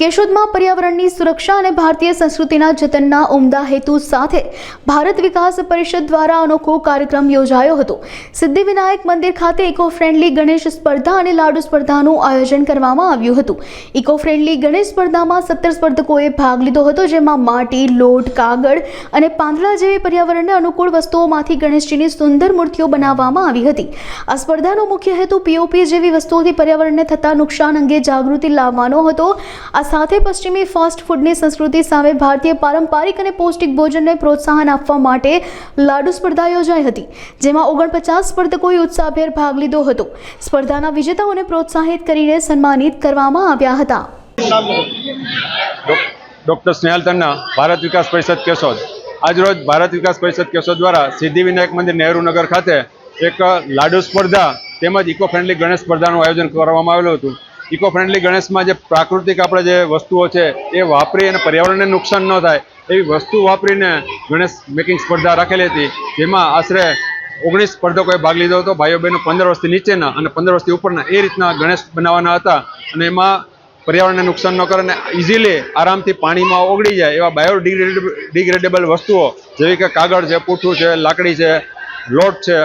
કેશોદમાં પર્યાવરણની સુરક્ષા અને ભારતીય સંસ્કૃતિના જતનના ઉમદા હેતુ સાથે ભારત વિકાસ પરિષદ દ્વારા અનોખો કાર્યક્રમ યોજાયો હતો. સિદ્ધિવિનાયક મંદિર ખાતે ઇકો ફ્રેન્ડલી ગણેશ સ્પર્ધા અને લાડુ સ્પર્ધાનું આયોજન કરવામાં આવ્યું હતું. ઇકો ફ્રેન્ડલી ગણેશ સ્પર્ધામાં સત્તર સ્પર્ધકોએ ભાગ લીધો હતો, જેમાં માટી, લોટ, કાગળ અને પાંદડા જેવી પર્યાવરણને અનુકૂળ વસ્તુઓમાંથી ગણેશજીની સુંદર મૂર્તિઓ બનાવવામાં આવી હતી. આ સ્પર્ધાનો મુખ્ય હેતુ પીઓપી જેવી વસ્તુઓથી પર્યાવરણને થતા નુકસાન અંગે જાગૃતિ લાવવાનો હતો. આ સાથે પશ્ચિમી ફાસ્ટ ફૂડની સંસ્કૃતિ સામે ભારતીય પારંપરિક અને પૌષ્ટિક ભોજનને પ્રોત્સાહન આપવા માટે લાડુ સ્પર્ધા યોજાઈ હતી, જેમાં ઓગણપચાસ સ્પર્ધકોએ ઉત્સાહભેર ભાગ લીધો હતો. સ્પર્ધાના વિજેતાઓને પ્રોત્સાહિત કરીને સન્માનિત કરવામાં આવ્યા હતા. ડૉક્ટર સ્નેહલ તન્ના, ભારત વિકાસ પરિષદ કેશોદ. આજરોજ ભારત વિકાસ પરિષદ કેશોદ દ્વારા સિદ્ધિવિનાયક મંદિર નહેરુનગર ખાતે એક લાડુ સ્પર્ધા તેમજ ઇકો ફ્રેન્ડલી ગણેશ સ્પર્ધાનું આયોજન કરવામાં આવેલું હતું. ઇકો ફ્રેન્ડલી ગણેશમાં જે પ્રાકૃતિક આપણે જે વસ્તુઓ છે એ વાપરી અને પર્યાવરણને નુકસાન ન થાય, એવી વસ્તુ વાપરીને ગણેશ મેકિંગ સ્પર્ધા રાખેલી હતી. જેમાં આશરે ઓગણીસ સ્પર્ધકોએ ભાગ લીધો હતો. ભાઈઓ બહેનો પંદર વર્ષથી નીચેના અને પંદર વર્ષથી ઉપરના એ રીતના ગણેશ બનાવવાના હતા અને એમાં પર્યાવરણને નુકસાન ન કરે અને ઇઝીલી આરામથી પાણીમાં ઓગળી જાય એવા બાયોડિગ્રેડ ડિગ્રેડેબલ વસ્તુઓ જેવી કે કાગળ છે પૂઠું છે, લાકડી છે, લોટ છે,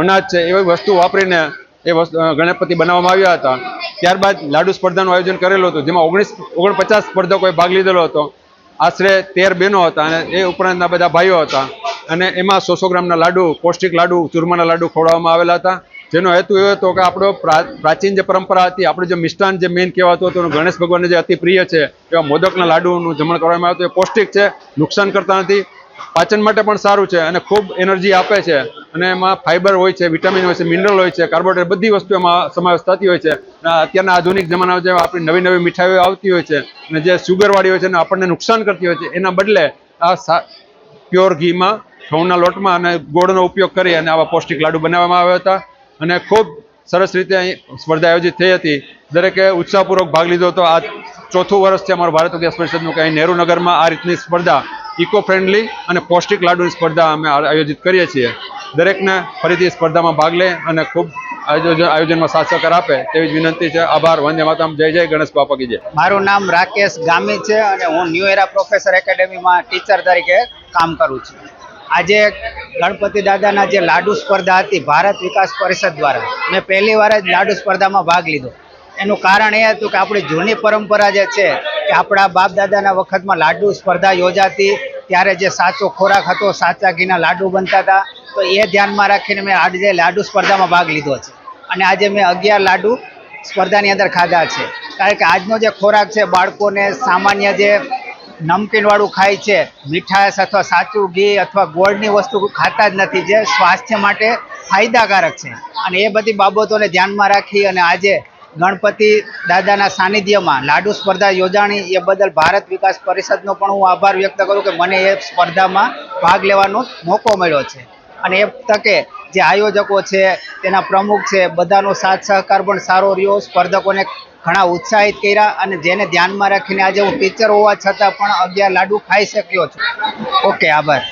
અનાજ છે, એવી વસ્તુ વાપરીને એ ગણપતિ બનાવવામાં આવ્યા હતા. ત્યારબાદ લાડુ સ્પર્ધાનું આયોજન કરેલું હતું, જેમાં ઓગણીસ, ઓગણપચાસ સ્પર્ધકોએ ભાગ લીધેલો હતો. આશરે તેર બહેનો હતા અને એ ઉપરાંતના બધા ભાઈઓ હતા. અને એમાં સો સો ગ્રામના લાડુ, પૌષ્ટિક લાડુ, ચૂરમાના લાડુ ખવડાવવામાં આવેલા હતા. જેનો હેતુ એવો હતો કે આપણો પ્રા- પ્રાચીન જે પરંપરા હતી, આપણું જે મિષ્ટાન જે મેન કહેવાતું હતું ગણેશ ભગવાનને જે અતિ પ્રિય છે, એવા મોદકના લાડુનું જમણ કરવામાં આવ્યું હતું. એ પૌષ્ટિક છે, નુકસાન કરતા નથી. પાચન માટે પણ સારું છે અને ખૂબ એનર્જી આપે છે. અને એમાં ફાઇબર હોય છે વિટામિન હોય છે મિનરલ હોય છે કાર્બોહાઈડ્રેટ બધી વસ્તુ એમાં સમાવેશ થતી હોય છે. અત્યારના આધુનિક જમાનામાં જે આપણી નવી નવી મીઠાઈઓ આવતી હોય છે અને જે સુગરવાળી હોય છે અને આપણને નુકસાન કરતી હોય છે, એના બદલે આ પ્યોર ઘીમાં, ઘઉંના લોટમાં અને ગોળનો ઉપયોગ કરી અને આવા પૌષ્ટિક લાડુ બનાવવામાં આવ્યા હતા. અને ખૂબ સરસ રીતે અહીં સ્પર્ધા આયોજિત થઈ હતી. દરેકે ઉત્સાહપૂર્વક ભાગ લીધો હતો. આ ચોથું વર્ષ છે અમારું ભારત વિકાસ પરિષદનું કે અહીં નહેરુનગરમાં આ રીતની સ્પર્ધા ઇકો ફ્રેન્ડલી અને પૌષ્ટિક લાડુની સ્પર્ધા અમે આયોજિત કરીએ છીએ. દરેકને ફરીથી સ્પર્ધામાં ભાગ લે અને ખૂબ આયોજન આયોજનમાં સાથ સહકાર આપે તેવી જ વિનંતી છે. આભાર. વંદે માતામ જય જય ગણેશ બાપા કી મારું નામ રાકેશ ગામી છે અને હું ન્યૂ એરા પ્રોફેસર એકેડેમીમાં ટીચર તરીકે કામ કરું છું. આજે ગણપતિ દાદાના જે લાડુ સ્પર્ધા હતી ભારત વિકાસ પરિષદ દ્વારા, મેં પહેલી વાર જ લાડુ સ્પર્ધામાં ભાગ લીધો. એનું કારણ એ હતું કે આપણી જૂની પરંપરા જે છે કે આપણા બાપ દાદાના વખતમાં લાડુ સ્પર્ધા યોજાતી, ત્યારે જે સાચો ખોરાક હતો, સાચા ઘીના લાડુ બનતા હતા તો એ ધ્યાનમાં રાખીને મેં આજે લાડુ સ્પર્ધામાં ભાગ લીધો છે. અને આજે મેં અગિયાર લાડુ સ્પર્ધાની અંદર ખાધા છે. કારણ કે આજનો જે ખોરાક છે, બાળકોને સામાન્ય જે નમકીનવાળું ખાય છે, મીઠાશ અથવા સાચું ઘી અથવા ગોળની વસ્તુ ખાતા જ નથી, જે સ્વાસ્થ્ય માટે ફાયદાકારક છે. અને એ બધી બાબતોને ધ્યાનમાં રાખી અને આજે ગણપતિ દાદાના સાનિધ્યમાં લાડુ સ્પર્ધા યોજાણી, એ બદલ ભારત વિકાસ પરિષદનો પણ હું આભાર વ્યક્ત કરું કે મને એ સ્પર્ધામાં ભાગ લેવાનો મોકો મળ્યો છે. અને એ તકે જે આયોજકો છે, તેના પ્રમુખ છે, બધાનો સાથ સહકાર પણ સારો રહ્યો. સ્પર્ધકોને ઘણા ઉત્સાહિત કર્યા અને જેને ધ્યાનમાં રાખીને આજે હું ટીચર હોવા છતાં પણ અગિયાર લાડુ ખાઈ શક્યો છું. ઓકે, આભાર.